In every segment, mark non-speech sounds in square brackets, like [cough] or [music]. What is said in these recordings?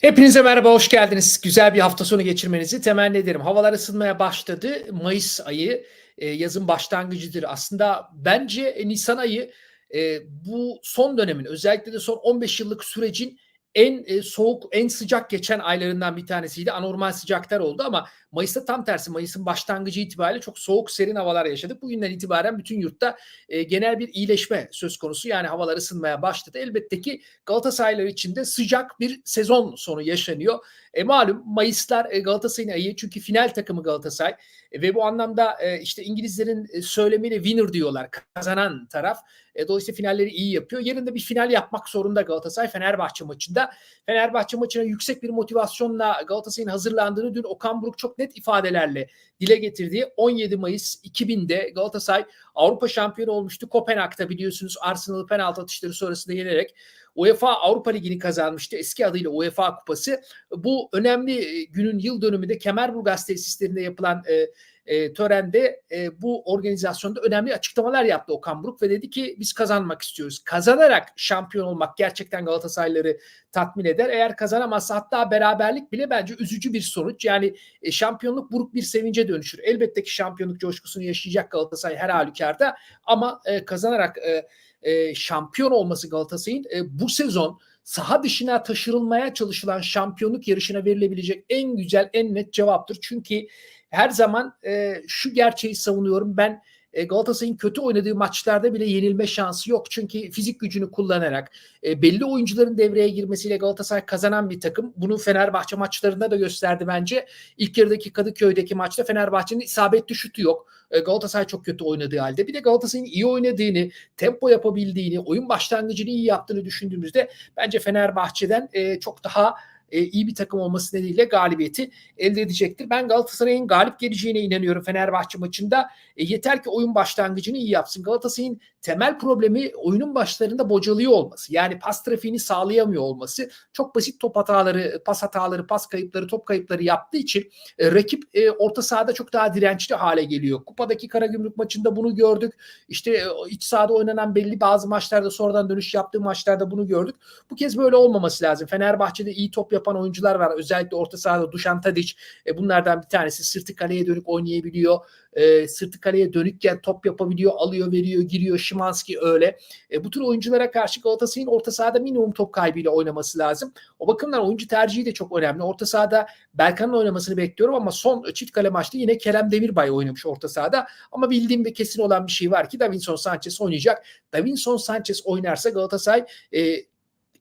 Hepinize merhaba, hoş geldiniz. Güzel bir hafta sonu geçirmenizi temenni ederim. Havalar ısınmaya başladı. Mayıs ayı e, yazın başlangıcıdır. Aslında bence e, Nisan ayı e, bu son dönemin özellikle de son 15 yıllık sürecin en soğuk, en sıcak geçen aylarından bir tanesiydi. Anormal sıcaklar oldu ama Mayıs'ta tam tersi. Mayıs'ın başlangıcı itibariyle çok soğuk, serin havalar yaşadık. Bugünden itibaren bütün yurtta e, genel bir iyileşme söz konusu. Yani havalar ısınmaya başladı. Elbette ki Galatasaraylar için de sıcak bir sezon sonu yaşanıyor. E, malum Mayıslar e, Galatasaray'ın ayı çünkü final takımı Galatasaray e, ve bu anlamda e, işte İngilizlerin e, söylemiyle winner diyorlar kazanan taraf. E, dolayısıyla finalleri iyi yapıyor. Yarın da bir final yapmak zorunda Galatasaray Fenerbahçe maçında. Fenerbahçe maçına yüksek bir motivasyonla Galatasaray'ın hazırlandığını dün Okan Buruk çok net ifadelerle dile getirdiği 17 Mayıs 2000'de Galatasaray Avrupa şampiyonu olmuştu. Kopenhag'da biliyorsunuz Arsenal'ı penaltı atışları sonrasında yenerek UEFA Avrupa Ligi'ni kazanmıştı. Eski adıyla UEFA Kupası. Bu önemli günün yıl dönümünde Kemerburgaz tesislerinde yapılan e, e, törende e, bu organizasyonda önemli açıklamalar yaptı Okan Buruk ve dedi ki biz kazanmak istiyoruz. Kazanarak şampiyon olmak gerçekten Galatasarayları tatmin eder. Eğer kazanamazsa hatta beraberlik bile bence üzücü bir sonuç. Yani e, şampiyonluk buruk bir sevince dönüşür. Elbette ki şampiyonluk coşkusunu yaşayacak Galatasaray her halükarda ama e, kazanarak e, e, şampiyon olması Galatasaray'ın e, bu sezon saha dışına taşırılmaya çalışılan şampiyonluk yarışına verilebilecek en güzel, en net cevaptır. Çünkü her zaman e, şu gerçeği savunuyorum. Ben e, Galatasaray'ın kötü oynadığı maçlarda bile yenilme şansı yok. Çünkü fizik gücünü kullanarak e, belli oyuncuların devreye girmesiyle Galatasaray kazanan bir takım. Bunu Fenerbahçe maçlarında da gösterdi bence. İlk yarıdaki Kadıköy'deki maçta Fenerbahçe'nin isabetli şutu yok. E, Galatasaray çok kötü oynadığı halde. Bir de Galatasaray'ın iyi oynadığını, tempo yapabildiğini, oyun başlangıcını iyi yaptığını düşündüğümüzde bence Fenerbahçe'den e, çok daha e, iyi bir takım olması nedeniyle galibiyeti elde edecektir. Ben Galatasaray'ın galip geleceğine inanıyorum Fenerbahçe maçında. E, yeter ki oyun başlangıcını iyi yapsın. Galatasaray'ın temel problemi oyunun başlarında bocalıyor olması. Yani pas trafiğini sağlayamıyor olması. Çok basit top hataları, pas hataları, pas kayıpları, top kayıpları yaptığı için e, rakip e, orta sahada çok daha dirençli hale geliyor. Kupadaki Karagümrük maçında bunu gördük. İşte e, iç sahada oynanan belli bazı maçlarda sonradan dönüş yaptığı maçlarda bunu gördük. Bu kez böyle olmaması lazım. Fenerbahçe'de iyi top yapan oyuncular var. Özellikle orta sahada Dušan Tadić e, bunlardan bir tanesi. Sırtı kaleye dönük oynayabiliyor. E, sırtı kaleye dönükken top yapabiliyor, alıyor, veriyor, giriyor. Şimanski öyle. E, bu tür oyunculara karşı Galatasaray'ın orta sahada minimum top kaybıyla oynaması lazım. O bakımdan oyuncu tercihi de çok önemli. Orta sahada Berkan'ın oynamasını bekliyorum ama son çift kale maçta yine Kerem Demirbay oynamış orta sahada. Ama bildiğim ve kesin olan bir şey var ki Davinson Sanchez oynayacak. Davinson Sanchez oynarsa Galatasaray e,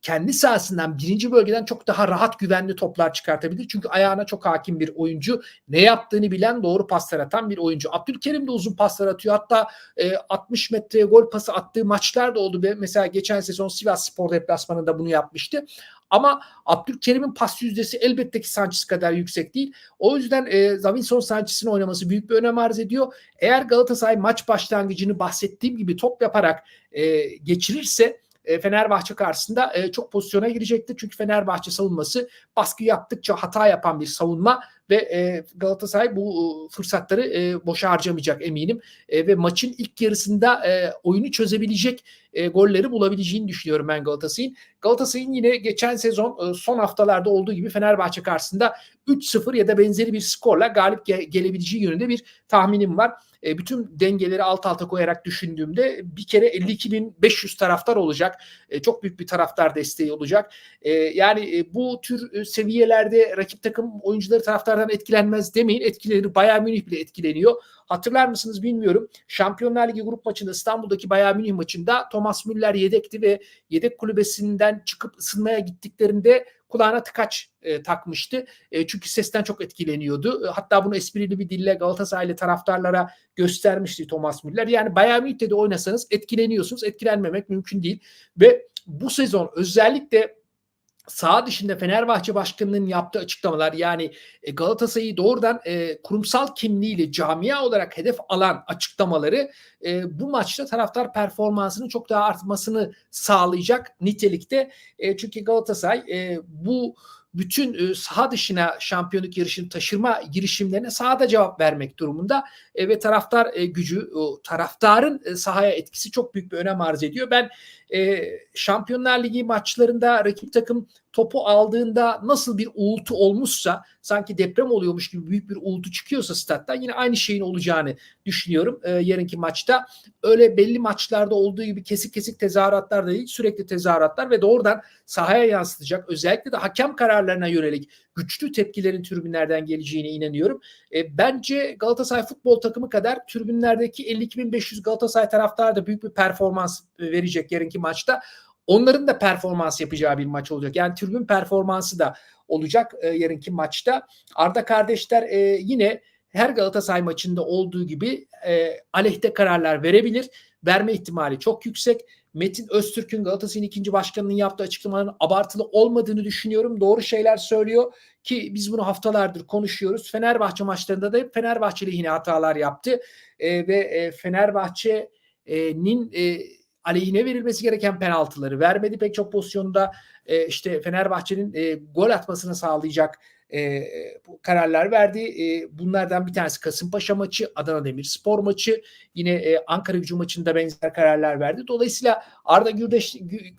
kendi sahasından birinci bölgeden çok daha rahat güvenli toplar çıkartabilir. Çünkü ayağına çok hakim bir oyuncu. Ne yaptığını bilen doğru paslar atan bir oyuncu. Abdülkerim de uzun paslar atıyor. Hatta e, 60 metreye gol pası attığı maçlar da oldu. Mesela geçen sezon Sivas Spor deplasmanında bunu yapmıştı. Ama Abdülkerim'in pas yüzdesi elbette ki Sanchez kadar yüksek değil. O yüzden e, Davinson Sanchez'in oynaması büyük bir önem arz ediyor. Eğer Galatasaray maç başlangıcını bahsettiğim gibi top yaparak e, geçirirse e, Fenerbahçe karşısında e, çok pozisyona girecektir. Çünkü Fenerbahçe savunması baskı yaptıkça hata yapan bir savunma ve e, Galatasaray bu fırsatları boşa harcamayacak eminim. ve maçın ilk yarısında oyunu çözebilecek golleri bulabileceğini düşünüyorum ben Galatasaray'ın. Galatasaray'ın yine geçen sezon son haftalarda olduğu gibi Fenerbahçe karşısında 3-0 ya da benzeri bir skorla galip gelebileceği yönünde bir tahminim var e, bütün dengeleri alt alta koyarak düşündüğümde bir kere 52.500 taraftar olacak. E, çok büyük bir taraftar desteği olacak. E, yani e, bu tür e, seviyelerde rakip takım oyuncuları taraftardan etkilenmez demeyin. Etkileri Bayern Münih bile etkileniyor. Hatırlar mısınız bilmiyorum. Şampiyonlar Ligi grup maçında İstanbul'daki Bayern Münih maçında Thomas Müller yedekti ve yedek kulübesinden çıkıp ısınmaya gittiklerinde kulağına tıkaç e, takmıştı. E, çünkü sesten çok etkileniyordu. E, hatta bunu esprili bir dille Galatasaraylı taraftarlara göstermişti Thomas Müller. Yani Bayern Münih'te de oynasanız etkileniyorsunuz. Etkilenmemek mümkün değil. Ve bu sezon özellikle sağ dışında Fenerbahçe Başkanı'nın yaptığı açıklamalar yani e, Galatasaray'ı doğrudan e, kurumsal kimliğiyle camia olarak hedef alan açıklamaları e, bu maçta taraftar performansının çok daha artmasını sağlayacak nitelikte. E, çünkü Galatasaray e, bu bütün e, saha dışına şampiyonluk yarışını taşırma girişimlerine sahada cevap vermek durumunda e, ve taraftar e, gücü, o taraftarın e, sahaya etkisi çok büyük bir önem arz ediyor. Ben e, Şampiyonlar Ligi maçlarında rakip takım topu aldığında nasıl bir uğultu olmuşsa sanki deprem oluyormuş gibi büyük bir uğultu çıkıyorsa stat'tan yine aynı şeyin olacağını düşünüyorum e, yarınki maçta. Öyle belli maçlarda olduğu gibi kesik kesik tezahüratlar değil sürekli tezahüratlar ve doğrudan sahaya yansıtacak özellikle de hakem kararlarına yönelik güçlü tepkilerin tribünlerden geleceğine inanıyorum. E, bence Galatasaray futbol takımı kadar tribünlerdeki 52.500 Galatasaray taraftarı da büyük bir performans verecek yarınki maçta. Onların da performans yapacağı bir maç olacak. Yani tribün performansı da olacak e, yarınki maçta. Arda kardeşler e, yine her Galatasaray maçında olduğu gibi e, aleyhte kararlar verebilir. Verme ihtimali çok yüksek. Metin Öztürk'ün Galatasaray'ın ikinci başkanının yaptığı açıklamaların abartılı olmadığını düşünüyorum. Doğru şeyler söylüyor ki biz bunu haftalardır konuşuyoruz. Fenerbahçe maçlarında da hep Fenerbahçe yine hatalar yaptı e, ve e, Fenerbahçe'nin e, aleyhine verilmesi gereken penaltıları vermedi. Pek çok pozisyonda e, işte Fenerbahçe'nin e, gol atmasını sağlayacak e, kararlar verdi. E, bunlardan bir tanesi Kasımpaşa maçı, Adana Demirspor maçı, yine e, Ankara Gücü maçında benzer kararlar verdi. Dolayısıyla Arda Gürdeş,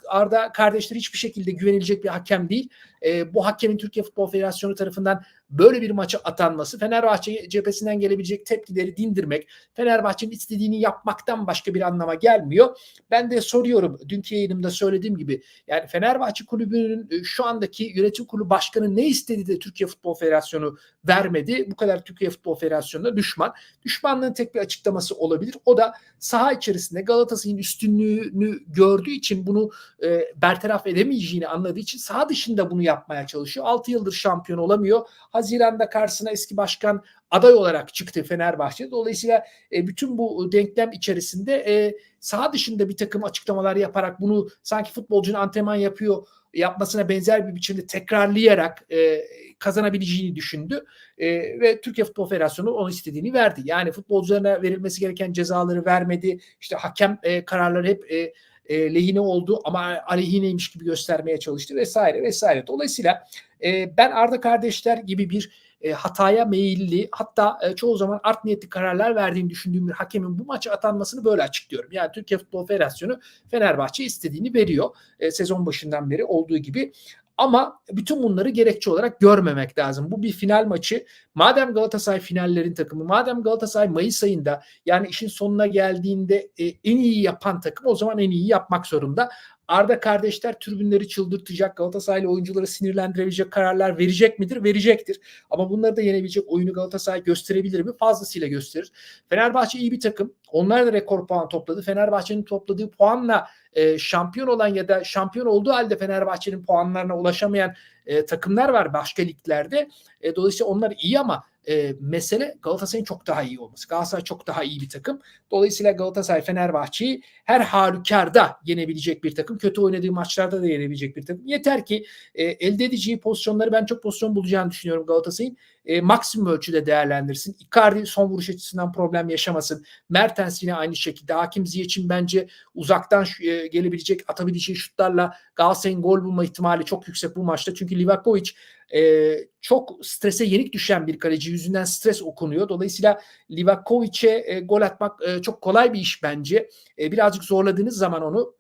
Arda kardeşleri hiçbir şekilde güvenilecek bir hakem değil. E, bu hakemin Türkiye Futbol Federasyonu tarafından böyle bir maça atanması Fenerbahçe cephesinden gelebilecek tepkileri dindirmek, Fenerbahçe'nin istediğini yapmaktan başka bir anlama gelmiyor. Ben de soruyorum dünkü yayınımda söylediğim gibi yani Fenerbahçe kulübünün e, şu andaki yönetim kurulu başkanı ne istedi de Türkiye Futbol Federasyonu vermedi. Bu kadar Türkiye Futbol Federasyonu'na düşman. Düşmanlığın tek bir açıklaması olabilir. O da saha içerisinde Galatasaray'ın üstünlüğünü gördüğü için bunu e, bertaraf edemeyeceğini anladığı için saha dışında bunu yapmaya çalışıyor. 6 yıldır şampiyon olamıyor. Haziran'da karşısına eski başkan aday olarak çıktı Fenerbahçe. Dolayısıyla e, bütün bu denklem içerisinde e, saha dışında bir takım açıklamalar yaparak bunu sanki futbolcunun antrenman yapıyor yapmasına benzer bir biçimde tekrarlayarak e, kazanabileceğini düşündü e, ve Türkiye Futbol Federasyonu onu istediğini verdi. Yani futbolcularına verilmesi gereken cezaları vermedi. İşte hakem e, kararları hep e, e, lehine oldu ama aleyhineymiş gibi göstermeye çalıştı vesaire vesaire. Dolayısıyla e, ben Arda kardeşler gibi bir e, hataya meyilli hatta e, çoğu zaman art niyetli kararlar verdiğini düşündüğüm bir hakemin bu maça atanmasını böyle açıklıyorum. Yani Türkiye Futbol Federasyonu Fenerbahçe istediğini veriyor e, sezon başından beri olduğu gibi. Ama bütün bunları gerekçe olarak görmemek lazım. Bu bir final maçı. Madem Galatasaray finallerin takımı, madem Galatasaray Mayıs ayında yani işin sonuna geldiğinde e, en iyi yapan takım o zaman en iyi yapmak zorunda. Arda kardeşler tribünleri çıldırtacak, Galatasaraylı oyuncuları sinirlendirebilecek kararlar verecek midir? Verecektir. Ama bunları da yenebilecek oyunu Galatasaray gösterebilir mi? Fazlasıyla gösterir. Fenerbahçe iyi bir takım. Onlar da rekor puan topladı. Fenerbahçe'nin topladığı puanla e, şampiyon olan ya da şampiyon olduğu halde Fenerbahçe'nin puanlarına ulaşamayan e, takımlar var başka liglerde. E, dolayısıyla onlar iyi ama e, mesele Galatasaray'ın çok daha iyi olması. Galatasaray çok daha iyi bir takım. Dolayısıyla Galatasaray Fenerbahçe'yi her halükarda yenebilecek bir takım. Kötü oynadığı maçlarda da yenebilecek bir takım. Yeter ki e, elde edeceği pozisyonları ben çok pozisyon bulacağını düşünüyorum Galatasaray'ın. E, maksimum ölçüde değerlendirsin. Icardi son vuruş açısından problem yaşamasın. Mertens yine aynı şekilde. Hakim Ziyech'in bence uzaktan e, gelebilecek, atabileceği şutlarla Galatasaray'ın gol bulma ihtimali çok yüksek bu maçta. Çünkü Livakovic e, çok strese yenik düşen bir kaleci yüzünden stres okunuyor. Dolayısıyla Livakovic'e e, gol atmak e, çok kolay bir iş bence. E, birazcık zorladığınız zaman onu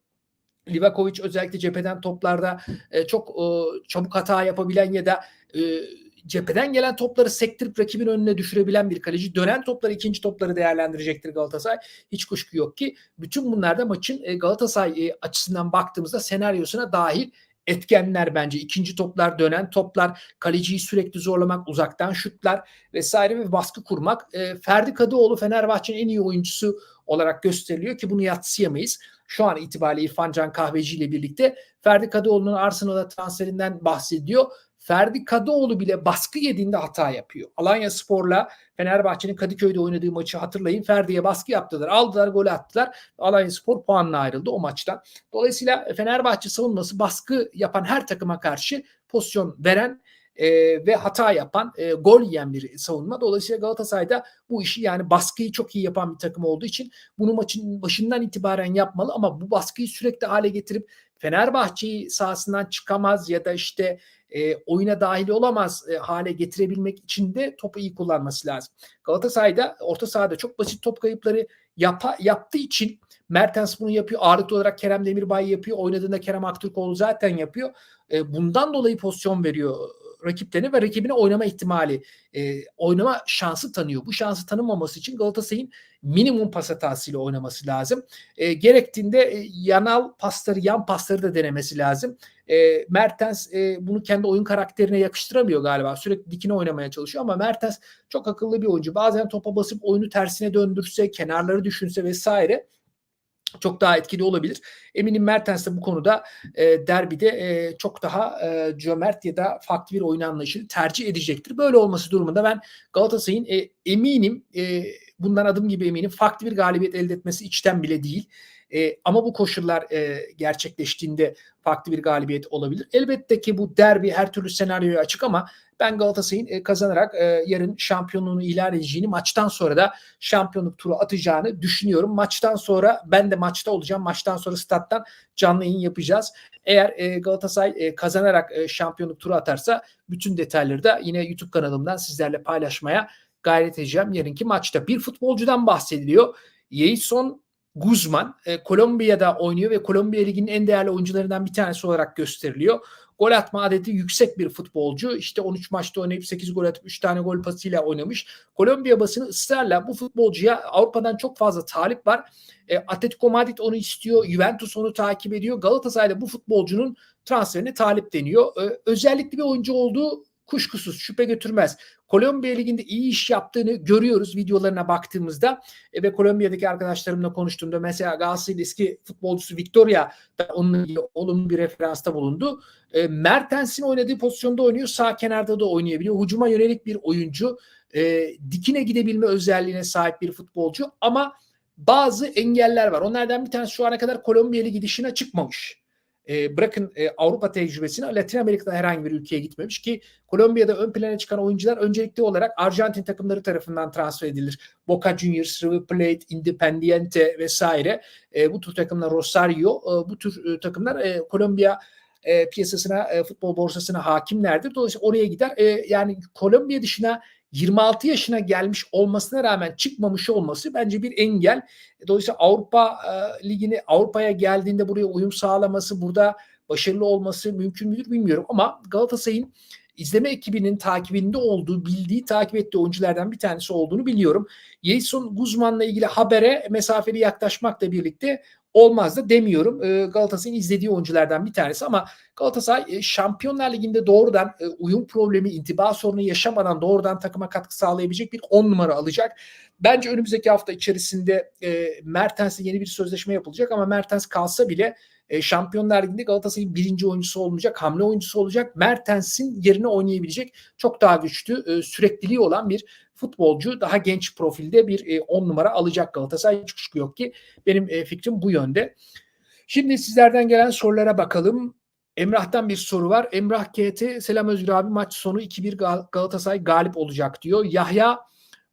Livakovic özellikle cepheden toplarda e, çok e, çabuk hata yapabilen ya da e, cepheden gelen topları sektirip rakibin önüne düşürebilen bir kaleci. Dönen topları ikinci topları değerlendirecektir Galatasaray. Hiç kuşku yok ki bütün bunlar da maçın e, Galatasaray e, açısından baktığımızda senaryosuna dahil etkenler bence. ikinci toplar, dönen toplar, kaleciyi sürekli zorlamak, uzaktan şutlar vesaire ve baskı kurmak. E, Ferdi Kadıoğlu Fenerbahçe'nin en iyi oyuncusu olarak gösteriliyor ki bunu yatsıyamayız. Şu an itibariyle İrfan Can Kahveci ile birlikte Ferdi Kadıoğlu'nun Arsenal'a transferinden bahsediyor. Ferdi Kadıoğlu bile baskı yediğinde hata yapıyor. Alanya Spor'la Fenerbahçe'nin Kadıköy'de oynadığı maçı hatırlayın. Ferdi'ye baskı yaptılar. Aldılar, gol attılar. Alanya Spor puanla ayrıldı o maçtan. Dolayısıyla Fenerbahçe savunması baskı yapan her takıma karşı pozisyon veren e, ve hata yapan, e, gol yiyen bir savunma. Dolayısıyla Galatasaray'da bu işi yani baskıyı çok iyi yapan bir takım olduğu için bunu maçın başından itibaren yapmalı ama bu baskıyı sürekli hale getirip Fenerbahçe'yi sahasından çıkamaz ya da işte e, oyuna dahil olamaz e, hale getirebilmek için de topu iyi kullanması lazım. Galatasaray'da orta sahada çok basit top kayıpları yapa, yaptığı için Mertens bunu yapıyor. Ağırlıklı olarak Kerem Demirbay yapıyor. Oynadığında Kerem Aktürkoğlu zaten yapıyor. E, bundan dolayı pozisyon veriyor rakiplerine ve rakibine oynama ihtimali, e, oynama şansı tanıyor. Bu şansı tanımaması için Galatasaray'ın minimum pas hatasıyla oynaması lazım. E, gerektiğinde e, yanal pasları, yan pasları da denemesi lazım. E, Mertens e, bunu kendi oyun karakterine yakıştıramıyor galiba. Sürekli dikine oynamaya çalışıyor ama Mertens çok akıllı bir oyuncu. Bazen topa basıp oyunu tersine döndürse, kenarları düşünse vesaire çok daha etkili olabilir. Eminim Mertens de bu konuda e, derbide e, çok daha e, cömert ya da farklı bir oyun anlayışını tercih edecektir. Böyle olması durumunda ben Galatasaray'ın e, eminim e, bundan adım gibi eminim farklı bir galibiyet elde etmesi içten bile değil. E, ama bu koşullar e, gerçekleştiğinde farklı bir galibiyet olabilir. Elbette ki bu derbi her türlü senaryoya açık ama ben Galatasaray'ın e, kazanarak e, yarın şampiyonluğunu ilan edeceğini, maçtan sonra da şampiyonluk turu atacağını düşünüyorum. Maçtan sonra ben de maçta olacağım. Maçtan sonra stat'tan canlı yayın yapacağız. Eğer e, Galatasaray kazanarak şampiyonluk turu atarsa bütün detayları da yine YouTube kanalımdan sizlerle paylaşmaya gayret edeceğim yarınki maçta. Bir futbolcudan bahsediliyor. Yeison Guzman e, Kolombiya'da oynuyor ve Kolombiya Ligi'nin en değerli oyuncularından bir tanesi olarak gösteriliyor. Gol atma adeti yüksek bir futbolcu. İşte 13 maçta oynayıp 8 gol atıp 3 tane gol pasıyla oynamış. Kolombiya basını ısrarla bu futbolcuya Avrupa'dan çok fazla talip var. E, Atletico Madrid onu istiyor. Juventus onu takip ediyor. Galatasaray'da bu futbolcunun transferine talip deniyor. E, özellikle bir oyuncu olduğu kuşkusuz şüphe götürmez. Kolombiya Ligi'nde iyi iş yaptığını görüyoruz videolarına baktığımızda e, ve Kolombiya'daki arkadaşlarımla konuştuğumda mesela Galatasaray'ın eski futbolcusu Victoria da onunla ilgili olumlu bir referansta bulundu. E, Mertens'in oynadığı pozisyonda oynuyor. Sağ kenarda da oynayabiliyor. Hucuma yönelik bir oyuncu. E, dikine gidebilme özelliğine sahip bir futbolcu ama bazı engeller var. Onlardan bir tanesi şu ana kadar Kolombiya Ligi dışına çıkmamış e, bırakın e, Avrupa tecrübesini Latin Amerika'da herhangi bir ülkeye gitmemiş ki Kolombiya'da ön plana çıkan oyuncular öncelikli olarak Arjantin takımları tarafından transfer edilir. Boca Juniors, River Plate, Independiente vesaire e, bu tür takımlar Rosario e, bu tür e, takımlar e, Kolombiya e, piyasasına, e, futbol borsasına hakimlerdir. Dolayısıyla oraya gider. E, yani Kolombiya dışına 26 yaşına gelmiş olmasına rağmen çıkmamış olması bence bir engel. Dolayısıyla Avrupa e, Ligi'ni Avrupa'ya geldiğinde buraya uyum sağlaması, burada başarılı olması mümkün müdür bilmiyorum ama Galatasaray'ın izleme ekibinin takibinde olduğu, bildiği, takip ettiği oyunculardan bir tanesi olduğunu biliyorum. Jason Guzman'la ilgili habere mesafeli yaklaşmakla birlikte olmaz da demiyorum. E, Galatasaray'ın izlediği oyunculardan bir tanesi ama Galatasaray e, Şampiyonlar Ligi'nde doğrudan e, uyum problemi, intiba sorunu yaşamadan doğrudan takıma katkı sağlayabilecek bir 10 numara alacak. Bence önümüzdeki hafta içerisinde e, Mertens'le yeni bir sözleşme yapılacak ama Mertens kalsa bile e, Şampiyonlar Ligi'nde Galatasaray'ın birinci oyuncusu olmayacak, hamle oyuncusu olacak. Mertens'in yerine oynayabilecek çok daha güçlü, e, sürekliliği olan bir futbolcu daha genç profilde bir 10 e, numara alacak Galatasaray. Hiç kuşku yok ki benim e, fikrim bu yönde. Şimdi sizlerden gelen sorulara bakalım. Emrah'tan bir soru var. Emrah KT selam Özgür abi maç sonu 2-1 Galatasaray galip olacak diyor. Yahya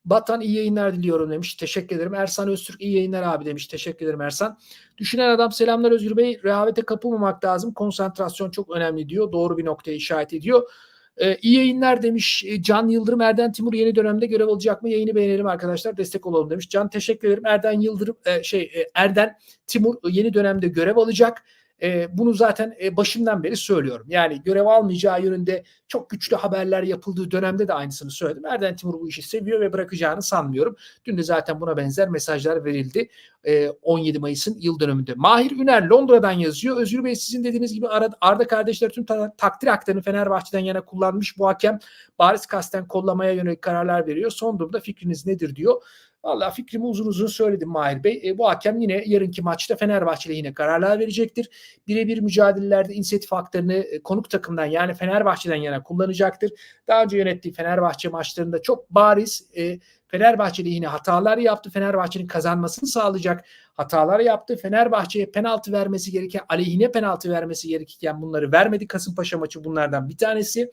Batan iyi yayınlar diliyorum demiş. Teşekkür ederim. Ersan Öztürk iyi yayınlar abi demiş. Teşekkür ederim Ersan. Düşünen adam selamlar Özgür Bey. Rehavete kapılmamak lazım. Konsantrasyon çok önemli diyor. Doğru bir noktaya işaret ediyor. Ee, iyi yayınlar demiş e, Can Yıldırım. Erden Timur yeni dönemde görev alacak mı? Yayını beğenelim arkadaşlar. Destek olalım demiş. Can teşekkür ederim. Erden Yıldırım e, şey e, Erden Timur yeni dönemde görev alacak. E, bunu zaten e, başından beri söylüyorum. Yani görev almayacağı yönünde çok güçlü haberler yapıldığı dönemde de aynısını söyledim. Erden Timur bu işi seviyor ve bırakacağını sanmıyorum. Dün de zaten buna benzer mesajlar verildi. E, 17 Mayıs'ın yıl dönümünde. Mahir Üner Londra'dan yazıyor. Özgür Bey sizin dediğiniz gibi Arda kardeşler tüm ta- takdir haklarını Fenerbahçe'den yana kullanmış. Bu hakem bariz kasten kollamaya yönelik kararlar veriyor. Son durumda fikriniz nedir diyor. Valla fikrimi uzun uzun söyledim Mahir Bey. E, bu hakem yine yarınki maçta Fenerbahçe'yle yine kararlar verecektir. Birebir mücadelelerde inisiyatif haklarını e, konuk takımdan yani Fenerbahçe'den yana kullanacaktır. Daha önce yönettiği Fenerbahçe maçlarında çok bariz e, Fenerbahçe'de yine hatalar yaptı. Fenerbahçe'nin kazanmasını sağlayacak hatalar yaptı. Fenerbahçe'ye penaltı vermesi gereken, aleyhine penaltı vermesi gerekirken bunları vermedi. Kasımpaşa maçı bunlardan bir tanesi.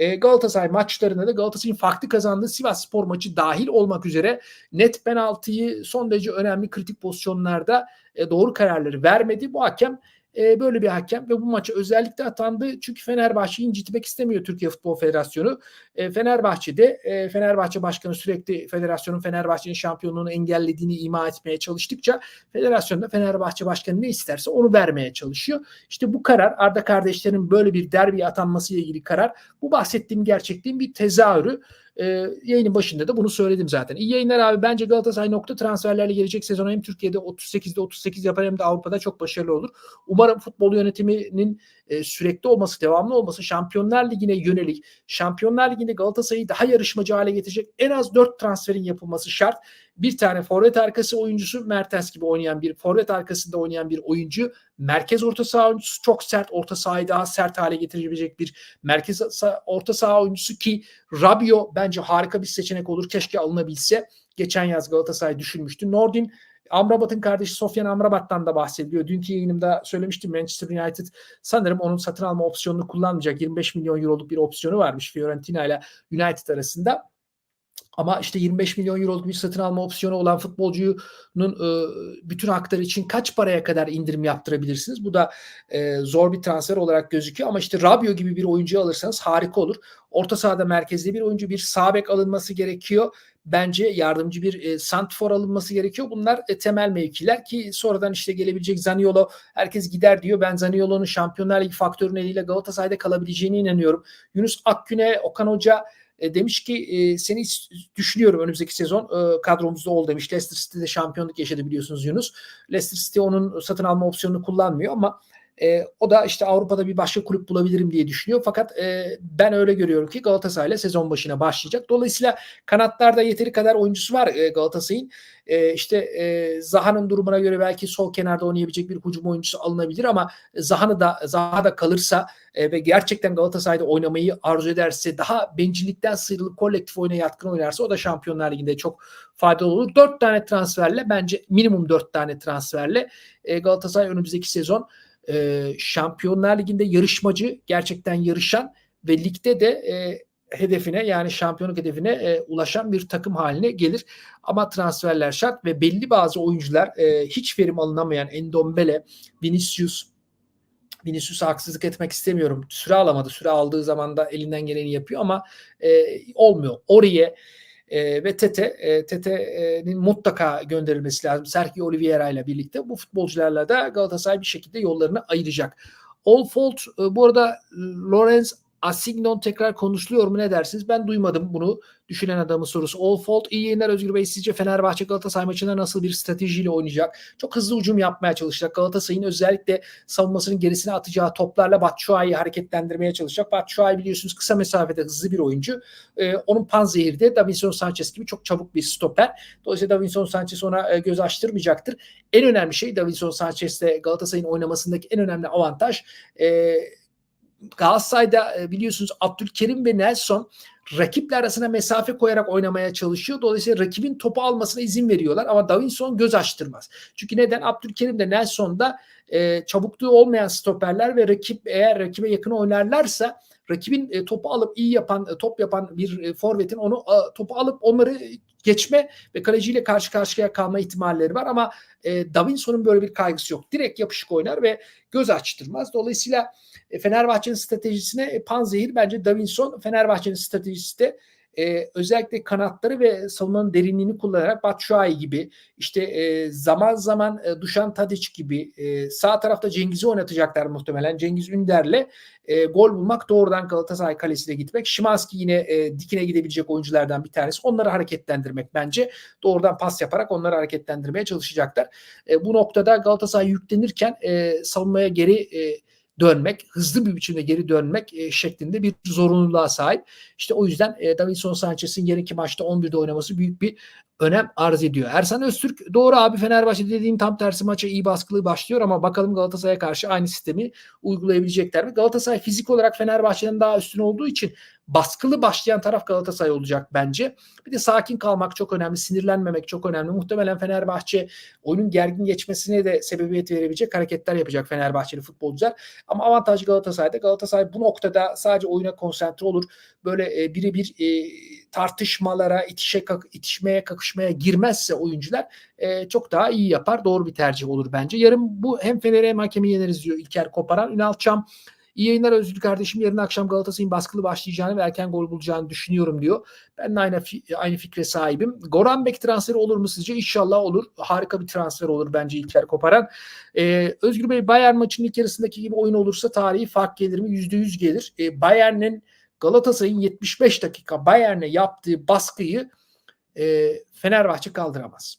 E, Galatasaray maçlarında da Galatasaray'ın farklı kazandığı Sivas Spor maçı dahil olmak üzere net penaltıyı son derece önemli kritik pozisyonlarda e, doğru kararları vermedi. Bu hakem e, böyle bir hakem ve bu maçı özellikle atandı. Çünkü Fenerbahçe'yi incitmek istemiyor Türkiye Futbol Federasyonu. E, Fenerbahçe'de e, Fenerbahçe Başkanı sürekli federasyonun Fenerbahçe'nin şampiyonluğunu engellediğini ima etmeye çalıştıkça federasyonda Fenerbahçe Başkanı ne isterse onu vermeye çalışıyor. İşte bu karar Arda kardeşlerin böyle bir derbi atanması ile ilgili karar bu bahsettiğim gerçekliğin bir tezahürü. E, yayının başında da bunu söyledim zaten. İyi yayınlar abi. Bence Galatasaray nokta transferlerle gelecek sezon hem Türkiye'de 38'de 38 yapar hem de Avrupa'da çok başarılı olur. Umarım futbol yönetiminin e, sürekli olması, devamlı olması Şampiyonlar Ligi'ne yönelik, Şampiyonlar Ligi'nde Galatasaray'ı daha yarışmacı hale getirecek en az 4 transferin yapılması şart. Bir tane forvet arkası oyuncusu Mertens gibi oynayan bir forvet arkasında oynayan bir oyuncu, merkez orta saha oyuncusu çok sert, orta sahayı daha sert hale getirebilecek bir merkez orta saha oyuncusu ki Rabio bence harika bir seçenek olur. Keşke alınabilse. Geçen yaz Galatasaray düşünmüştü. Nordin Amrabat'ın kardeşi Sofyan Amrabat'tan da bahsediliyor. Dünkü yayınımda söylemiştim Manchester United sanırım onun satın alma opsiyonunu kullanmayacak. 25 milyon euroluk bir opsiyonu varmış Fiorentina ile United arasında. Ama işte 25 milyon euroluk bir satın alma opsiyonu olan futbolcunun e, bütün hakları için kaç paraya kadar indirim yaptırabilirsiniz? Bu da e, zor bir transfer olarak gözüküyor. Ama işte Rabio gibi bir oyuncu alırsanız harika olur. Orta sahada merkezde bir oyuncu, bir sağ bek alınması gerekiyor bence yardımcı bir e, santfor alınması gerekiyor. Bunlar e, temel mevkiler ki sonradan işte gelebilecek Zaniolo herkes gider diyor. Ben Zaniolo'nun Şampiyonlar Ligi faktörü nedeniyle Galatasaray'da kalabileceğine inanıyorum. Yunus Akgün'e Okan Hoca e, demiş ki e, seni düşünüyorum önümüzdeki sezon e, kadromuzda ol demiş. Leicester City'de şampiyonluk yaşadı biliyorsunuz Yunus. Leicester City onun satın alma opsiyonunu kullanmıyor ama e, o da işte Avrupa'da bir başka kulüp bulabilirim diye düşünüyor. Fakat e, ben öyle görüyorum ki Galatasaray ile sezon başına başlayacak. Dolayısıyla kanatlarda yeteri kadar oyuncusu var e, Galatasaray'ın. E, işte e, Zaha'nın durumuna göre belki sol kenarda oynayabilecek bir hücum oyuncusu alınabilir ama Zaha'nı da Zaha da kalırsa e, ve gerçekten Galatasaray'da oynamayı arzu ederse daha bencillikten sıyrılıp kolektif oyuna yatkın oynarsa o da Şampiyonlar Ligi'nde çok faydalı olur. Dört tane transferle bence minimum dört tane transferle e, Galatasaray önümüzdeki sezon e, Şampiyonlar Ligi'nde yarışmacı, gerçekten yarışan ve ligde de e, hedefine yani şampiyonluk hedefine e, ulaşan bir takım haline gelir. Ama transferler şart ve belli bazı oyuncular e, hiç verim alınamayan Endombele, Vinicius, Vinicius'a haksızlık etmek istemiyorum. Süre alamadı. Süre aldığı zaman da elinden geleni yapıyor ama e, olmuyor. Oraya e, ve Tete e, Tete'nin mutlaka gönderilmesi lazım. Sergio Oliveira ile birlikte bu futbolcularla da Galatasaray bir şekilde yollarını ayıracak. All Fault e, bu arada Lorenz Asignon tekrar konuşuluyor mu ne dersiniz? Ben duymadım bunu düşünen adamın sorusu. All fault iyi yayınlar Özgür Bey. Sizce Fenerbahçe Galatasaray maçında nasıl bir stratejiyle oynayacak? Çok hızlı ucum yapmaya çalışacak. Galatasaray'ın özellikle savunmasının gerisine atacağı toplarla Batshuayi'yi hareketlendirmeye çalışacak. Batshuayi biliyorsunuz kısa mesafede hızlı bir oyuncu. Ee, onun panzehiri de Davinson Sanchez gibi çok çabuk bir stoper. Dolayısıyla Davinson Sanchez ona e, göz açtırmayacaktır. En önemli şey Davinson Sanchez'le Galatasaray'ın oynamasındaki en önemli avantaj e, Galatasaray'da e, biliyorsunuz Abdülkerim ve Nelson rakipler arasına mesafe koyarak oynamaya çalışıyor. Dolayısıyla rakibin topu almasına izin veriyorlar ama Davinson göz açtırmaz. Çünkü neden? Abdülkerim de Nelson da e, çabukluğu olmayan stoperler ve rakip eğer rakibe yakın oynarlarsa rakibin e, topu alıp iyi yapan, e, top yapan bir e, forvetin onu e, topu alıp onları geçme ve kaleciyle karşı karşıya kalma ihtimalleri var ama e, Davinson'un böyle bir kaygısı yok. Direkt yapışık oynar ve göz açtırmaz. Dolayısıyla e, Fenerbahçe'nin stratejisine e, panzehir bence Davinson Fenerbahçe'nin stratejisi de e, özellikle kanatları ve savunmanın derinliğini kullanarak Batshuayi gibi işte e, zaman zaman e, Dušan Tadic gibi e, sağ tarafta Cengiz'i oynatacaklar muhtemelen. Cengiz Ünder'le e, gol bulmak doğrudan Galatasaray kalesine gitmek. Şimanski yine e, dikine gidebilecek oyunculardan bir tanesi. Onları hareketlendirmek bence. Doğrudan pas yaparak onları hareketlendirmeye çalışacaklar. E, bu noktada Galatasaray yüklenirken e, savunmaya geri e, dönmek, hızlı bir biçimde geri dönmek e, şeklinde bir zorunluluğa sahip. İşte o yüzden e, Davinson Sanchez'in yarınki maçta 11'de oynaması büyük bir önem arz ediyor. Ersan Öztürk doğru abi Fenerbahçe dediğim tam tersi maça iyi baskılı başlıyor ama bakalım Galatasaray'a karşı aynı sistemi uygulayabilecekler mi? Galatasaray fizik olarak Fenerbahçe'nin daha üstün olduğu için baskılı başlayan taraf Galatasaray olacak bence. Bir de sakin kalmak çok önemli, sinirlenmemek çok önemli. Muhtemelen Fenerbahçe oyunun gergin geçmesine de sebebiyet verebilecek hareketler yapacak Fenerbahçeli futbolcular. Ama avantajı Galatasaray'da. Galatasaray bu noktada sadece oyuna konsantre olur. Böyle e, birebir e, tartışmalara, itişe, itişmeye, kakışmaya çarpışmaya girmezse oyuncular e, çok daha iyi yapar. Doğru bir tercih olur bence. Yarın bu hem Fener'e hem hakemi yeneriz diyor İlker Koparan. Ünal Çam İyi yayınlar Özgür kardeşim. Yarın akşam Galatasaray'ın baskılı başlayacağını ve erken gol bulacağını düşünüyorum diyor. Ben de aynı, aynı fikre sahibim. Goran Bek transferi olur mu sizce? İnşallah olur. Harika bir transfer olur bence İlker Koparan. Ee, Özgür Bey Bayern maçının ilk yarısındaki gibi oyun olursa tarihi fark gelir mi? %100 gelir. Ee, Bayern'in Galatasaray'ın 75 dakika Bayern'e yaptığı baskıyı e, Fenerbahçe kaldıramaz.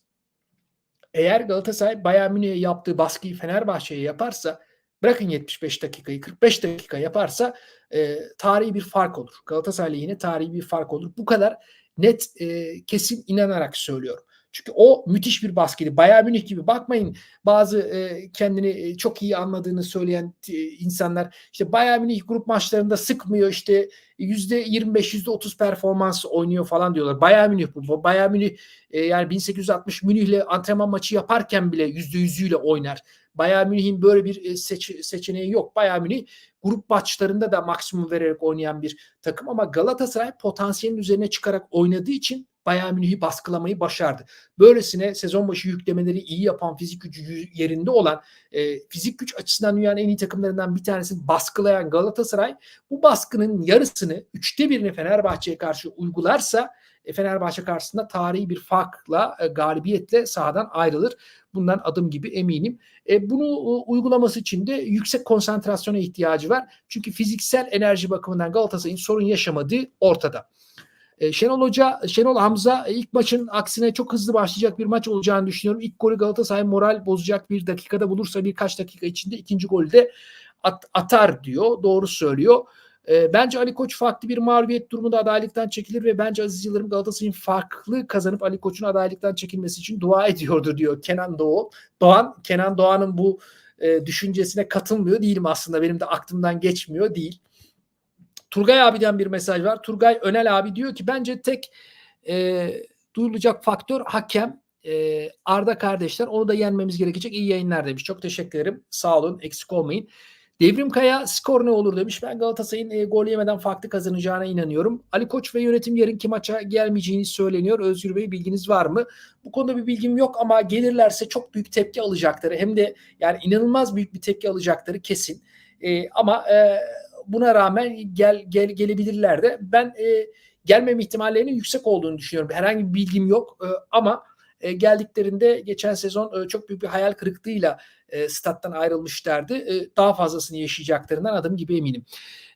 Eğer Galatasaray Bayern Münih'e yaptığı baskıyı Fenerbahçe'ye yaparsa Bırakın 75 dakikayı 45 dakika yaparsa e, tarihi bir fark olur. Galatasaray yine tarihi bir fark olur. Bu kadar net e, kesin inanarak söylüyorum. Çünkü o müthiş bir baskıydı. Bayern Münih gibi bakmayın bazı e, kendini e, çok iyi anladığını söyleyen e, insanlar işte Bayern Münih grup maçlarında sıkmıyor işte %25 %30 performans oynuyor falan diyorlar. Bayern Münih bu. Bayern Münih e, yani 1860 Münih'le antrenman maçı yaparken bile %100'üyle oynar. Bayern Münih'in böyle bir e, seç, seçeneği yok. Bayern Münih grup maçlarında da maksimum vererek oynayan bir takım ama Galatasaray potansiyelin üzerine çıkarak oynadığı için Bayern Münih'i baskılamayı başardı. Böylesine sezon başı yüklemeleri iyi yapan fizik gücü yerinde olan e, fizik güç açısından dünyanın en iyi takımlarından bir tanesini baskılayan Galatasaray bu baskının yarısını üçte birini Fenerbahçe'ye karşı uygularsa e, Fenerbahçe karşısında tarihi bir farkla e, galibiyetle sahadan ayrılır. Bundan adım gibi eminim. E, bunu e, uygulaması için de yüksek konsantrasyona ihtiyacı var. Çünkü fiziksel enerji bakımından Galatasaray'ın sorun yaşamadığı ortada. E, Şenol Hoca, Şenol Hamza e, ilk maçın aksine çok hızlı başlayacak bir maç olacağını düşünüyorum. İlk golü Galatasaray moral bozacak bir dakikada bulursa birkaç dakika içinde ikinci golü de at, atar diyor. Doğru söylüyor. E, bence Ali Koç farklı bir mağlubiyet durumunda adaylıktan çekilir ve bence Aziz Yıldırım Galatasaray'ın farklı kazanıp Ali Koç'un adaylıktan çekilmesi için dua ediyordur diyor Kenan Doğu. Doğan, Kenan Doğan'ın bu e, düşüncesine katılmıyor değilim aslında. Benim de aklımdan geçmiyor değil. Turgay abiden bir mesaj var. Turgay Önel abi diyor ki bence tek e, duyulacak faktör hakem e, Arda kardeşler. Onu da yenmemiz gerekecek. İyi yayınlar demiş. Çok teşekkür ederim. Sağ olun. Eksik olmayın. Devrim Kaya skor ne olur demiş. Ben Galatasaray'ın e, gol yemeden farklı kazanacağına inanıyorum. Ali Koç ve yönetim yarınki maça gelmeyeceğini söyleniyor. Özgür Bey bilginiz var mı? Bu konuda bir bilgim yok ama gelirlerse çok büyük tepki alacakları hem de yani inanılmaz büyük bir tepki alacakları kesin. E, ama e, buna rağmen gel, gel gelebilirler de. Ben e, gelmeme ihtimallerinin yüksek olduğunu düşünüyorum. Herhangi bir bilgim yok e, ama e, geldiklerinde geçen sezon e, çok büyük bir hayal kırıklığıyla e, stat'tan ayrılmışlardı. E, daha fazlasını yaşayacaklarından adım gibi eminim.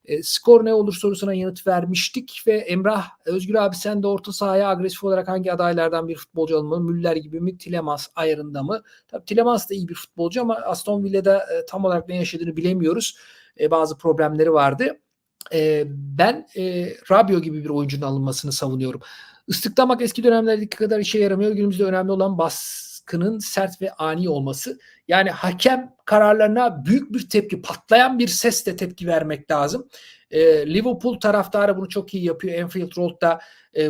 E, skor ne olur sorusuna yanıt vermiştik ve Emrah Özgür abi sen de orta sahaya agresif olarak hangi adaylardan bir futbolcu alınmalı? Müller gibi mi? Tilemans ayarında mı? Tabii Tilemans da iyi bir futbolcu ama Aston Villa'da e, tam olarak ne yaşadığını bilemiyoruz. E, bazı problemleri vardı. E, ben e, Rabio gibi bir oyuncunun alınmasını savunuyorum. Islıklamak eski dönemlerdeki kadar işe yaramıyor. Günümüzde önemli olan baskının sert ve ani olması. Yani hakem kararlarına büyük bir tepki, patlayan bir sesle tepki vermek lazım. E, Liverpool taraftarı bunu çok iyi yapıyor. Enfield Road'da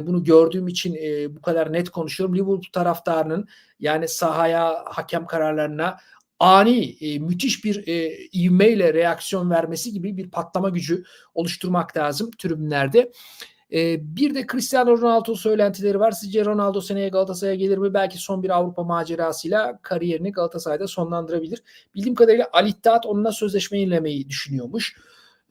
bunu gördüğüm için bu kadar net konuşuyorum. Liverpool taraftarının yani sahaya, hakem kararlarına ani e, müthiş bir e, ivmeyle reaksiyon vermesi gibi bir patlama gücü oluşturmak lazım tribünlerde. E, bir de Cristiano Ronaldo söylentileri var. Sizce Ronaldo seneye Galatasaray'a gelir mi? Belki son bir Avrupa macerasıyla kariyerini Galatasaray'da sonlandırabilir. Bildiğim kadarıyla Ali onunla sözleşme yenilemeyi düşünüyormuş.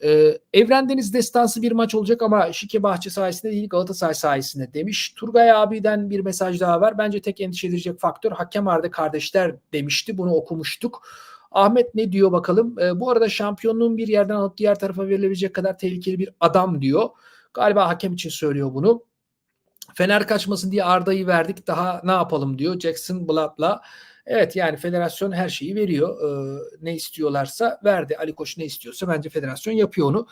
Ee, Evrendeniz destansı bir maç olacak ama Şike Bahçe sayesinde değil Galatasaray sayesinde demiş. Turgay abiden bir mesaj daha var. Bence tek endişe edilecek faktör hakem Arda kardeşler demişti. Bunu okumuştuk. Ahmet ne diyor bakalım. Ee, bu arada şampiyonluğun bir yerden alıp diğer tarafa verilebilecek kadar tehlikeli bir adam diyor. Galiba hakem için söylüyor bunu. Fener kaçmasın diye Arda'yı verdik daha ne yapalım diyor Jackson Blatt'la. Evet yani federasyon her şeyi veriyor. Ee, ne istiyorlarsa verdi. Ali Koç ne istiyorsa bence federasyon yapıyor onu.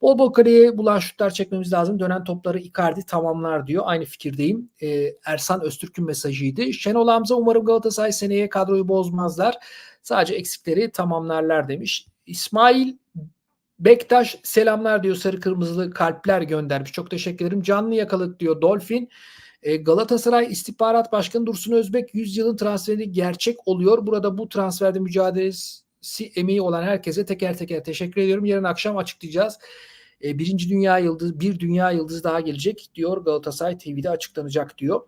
Bol bol kaleye bulan şutlar çekmemiz lazım. Dönen topları Icardi tamamlar diyor. Aynı fikirdeyim. Ee, Ersan Öztürk'ün mesajıydı. Şenol Hamza umarım Galatasaray seneye kadroyu bozmazlar. Sadece eksikleri tamamlarlar demiş. İsmail Bektaş selamlar diyor sarı kırmızılı kalpler göndermiş. Çok teşekkür ederim. Canlı yakalık diyor Dolphin. E, Galatasaray İstihbarat Başkanı Dursun Özbek 100 yılın transferi gerçek oluyor. Burada bu transferde mücadelesi emeği olan herkese teker teker teşekkür ediyorum. Yarın akşam açıklayacağız. E, birinci dünya yıldız, bir dünya yıldız daha gelecek diyor Galatasaray TV'de açıklanacak diyor.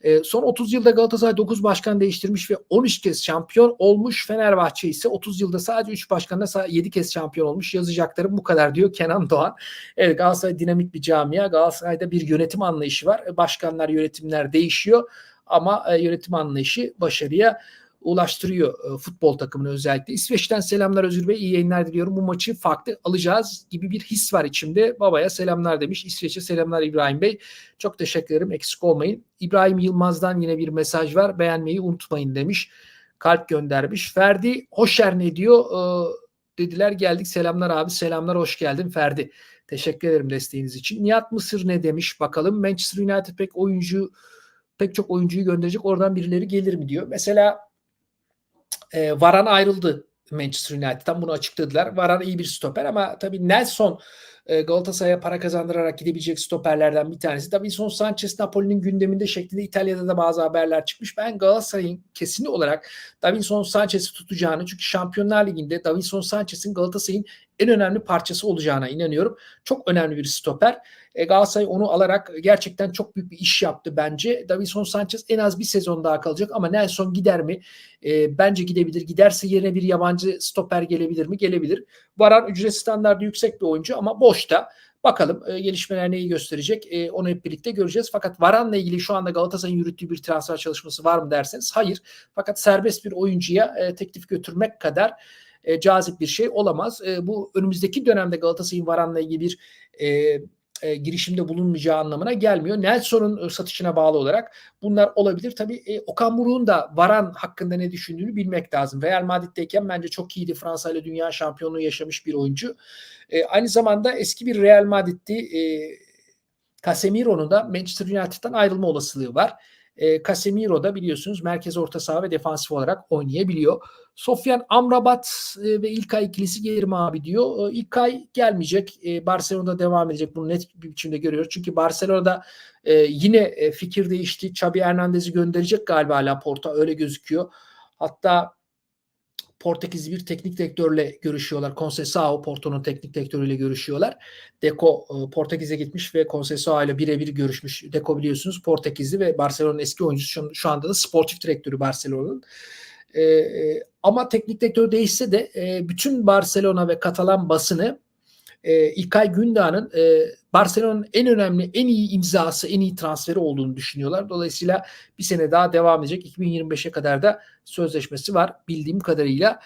E, son 30 yılda Galatasaray 9 başkan değiştirmiş ve 13 kez şampiyon olmuş. Fenerbahçe ise 30 yılda sadece 3 başkanla 7 kez şampiyon olmuş. Yazacaklarım bu kadar diyor Kenan Doğan. Evet Galatasaray dinamik bir camia. Galatasaray'da bir yönetim anlayışı var. Başkanlar, yönetimler değişiyor ama e, yönetim anlayışı başarıya ulaştırıyor e, futbol takımını özellikle. İsveç'ten selamlar Özgür Bey. iyi yayınlar diliyorum. Bu maçı farklı alacağız gibi bir his var içimde. Babaya selamlar demiş. İsveç'e selamlar İbrahim Bey. Çok teşekkür ederim. Eksik olmayın. İbrahim Yılmaz'dan yine bir mesaj var. Beğenmeyi unutmayın demiş. Kalp göndermiş. Ferdi Hoşer ne diyor? Ee, dediler geldik. Selamlar abi. Selamlar hoş geldin Ferdi. Teşekkür ederim desteğiniz için. Nihat Mısır ne demiş bakalım. Manchester United pek oyuncu pek çok oyuncuyu gönderecek. Oradan birileri gelir mi diyor. Mesela e, Varan ayrıldı Manchester United'dan bunu açıkladılar. Varan iyi bir stoper ama tabii Nelson e, Galatasaray'a para kazandırarak gidebilecek stoperlerden bir tanesi. Davinson Sanchez Napoli'nin gündeminde şeklinde İtalya'da da bazı haberler çıkmış. Ben Galatasaray'ın kesinli olarak Davinson Sanchez'i tutacağını çünkü Şampiyonlar Ligi'nde Davinson Sanchez'in Galatasaray'ın en önemli parçası olacağına inanıyorum. Çok önemli bir stoper. E, Galatasaray onu alarak gerçekten çok büyük bir iş yaptı bence. Davinson Sanchez en az bir sezon daha kalacak ama Nelson gider mi? E, bence gidebilir. Giderse yerine bir yabancı stoper gelebilir mi? Gelebilir. Varan ücret standartı yüksek bir oyuncu ama boşta. Bakalım e, gelişmeler neyi gösterecek e, onu hep birlikte göreceğiz. Fakat Varan'la ilgili şu anda Galatasaray'ın yürüttüğü bir transfer çalışması var mı derseniz hayır. Fakat serbest bir oyuncuya e, teklif götürmek kadar e, cazip bir şey olamaz. E, bu önümüzdeki dönemde Galatasaray'ın Varan'la ilgili bir e, e, girişimde bulunmayacağı anlamına gelmiyor. Nelson'un e, satışına bağlı olarak bunlar olabilir. Tabii e, Okan Buruk'un da Varan hakkında ne düşündüğünü bilmek lazım. Real Madrid'deyken bence çok iyiydi. Fransa ile dünya şampiyonluğu yaşamış bir oyuncu. E, aynı zamanda eski bir Real Madrid'di. E, Casemiro'nun da Manchester United'dan ayrılma olasılığı var. E, Casemiro da biliyorsunuz merkez orta saha ve defansif olarak oynayabiliyor. Sofyan Amrabat e, ve İlkay ikilisi gelir mi abi diyor. E, İlkay gelmeyecek. E, Barcelona'da devam edecek. Bunu net bir biçimde görüyoruz. Çünkü Barcelona'da e, yine e, fikir değişti. Xabi Hernandez'i gönderecek galiba Laporta öyle gözüküyor. Hatta Portekizli bir teknik direktörle görüşüyorlar. Conceição Porto'nun teknik direktörüyle görüşüyorlar. Deco e, Portekiz'e gitmiş ve Conceição ile birebir görüşmüş. Deco biliyorsunuz Portekizli ve Barcelona'nın eski oyuncusu şu anda da sportif direktörü Barcelona'nın. E, e, ama teknik direktör değişse de e, bütün Barcelona ve Katalan basını e, İlkay Gündoğan'ın e, Barcelona'nın en önemli, en iyi imzası, en iyi transferi olduğunu düşünüyorlar. Dolayısıyla bir sene daha devam edecek. 2025'e kadar da sözleşmesi var bildiğim kadarıyla.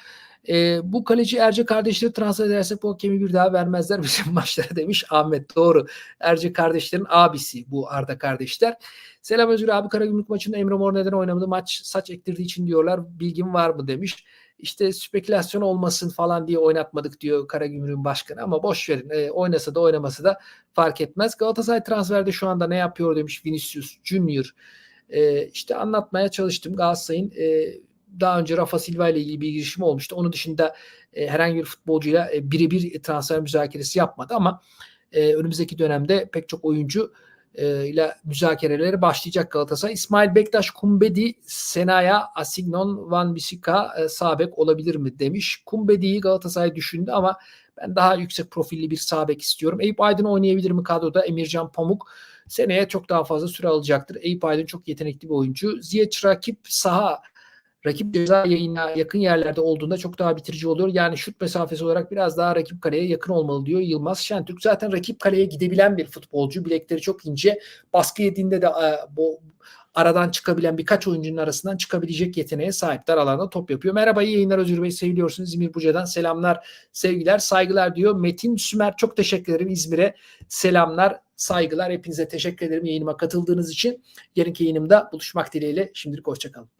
E, bu kaleci Erce kardeşleri transfer edersek bu hakemi bir daha vermezler [laughs] bizim maçlara demiş Ahmet. Doğru. Erce kardeşlerin abisi bu Arda kardeşler. Selam Özgür abi Karagümrük maçında Emre Mor neden oynamadı? Maç saç ektirdiği için diyorlar. Bilgin var mı demiş işte spekülasyon olmasın falan diye oynatmadık diyor Karagümrük'ün başkanı ama boş verin e, oynasa da oynaması da fark etmez. Galatasaray transferde şu anda ne yapıyor demiş Vinicius Junior. E, işte anlatmaya çalıştım Galatasaray'ın e, daha önce Rafa Silva ile ilgili bir girişim olmuştu. Onun dışında e, herhangi bir futbolcuyla e, birebir transfer müzakeresi yapmadı ama e, önümüzdeki dönemde pek çok oyuncu ile müzakereleri başlayacak Galatasaray. İsmail Bektaş Kumbedi Senaya Asignon Van Bissika e, sabek olabilir mi demiş. Kumbedi'yi Galatasaray düşündü ama ben daha yüksek profilli bir sabek istiyorum. Eyüp Aydın oynayabilir mi kadroda? Emircan Pamuk seneye çok daha fazla süre alacaktır. Eyüp Aydın çok yetenekli bir oyuncu. Ziyech rakip saha rakip ceza yayına yakın yerlerde olduğunda çok daha bitirici oluyor. Yani şut mesafesi olarak biraz daha rakip kaleye yakın olmalı diyor Yılmaz Şentürk. Zaten rakip kaleye gidebilen bir futbolcu. Bilekleri çok ince. Baskı yediğinde de e, bu aradan çıkabilen birkaç oyuncunun arasından çıkabilecek yeteneğe sahipler alanda top yapıyor. Merhaba iyi yayınlar Özgür Bey seviliyorsunuz. İzmir Buca'dan selamlar sevgiler saygılar diyor. Metin Sümer çok teşekkür ederim İzmir'e selamlar saygılar hepinize teşekkür ederim yayınıma katıldığınız için. Yarınki yayınımda buluşmak dileğiyle şimdilik hoşçakalın.